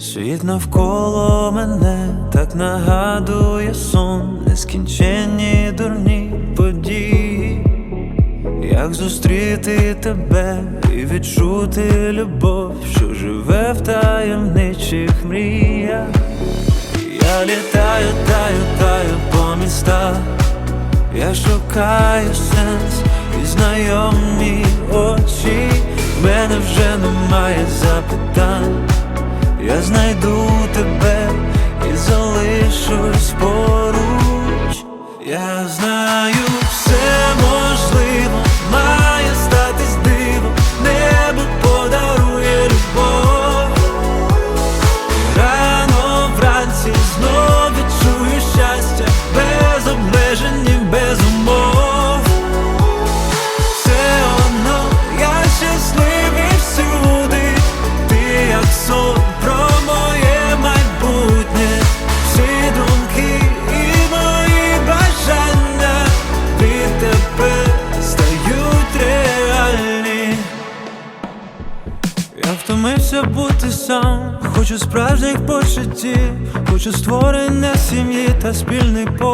Світ навколо мене так нагадує сон, нескінченні дурні події, як зустріти тебе і відчути любов, що живе в таємничих мріях. Я літаю, таю, таю по містах, я шукаю сенс і знайомі очі. В мене вже немає запитань. Я знайду тебе і залишусь поруч. Я знаю, все можливо, має статись диво, небо подарує любов. Рано вранці знов відчую щастя, без обмежень Я втомився бути сам, хочу справжніх почуттів, хочу створення сім'ї та спільний по.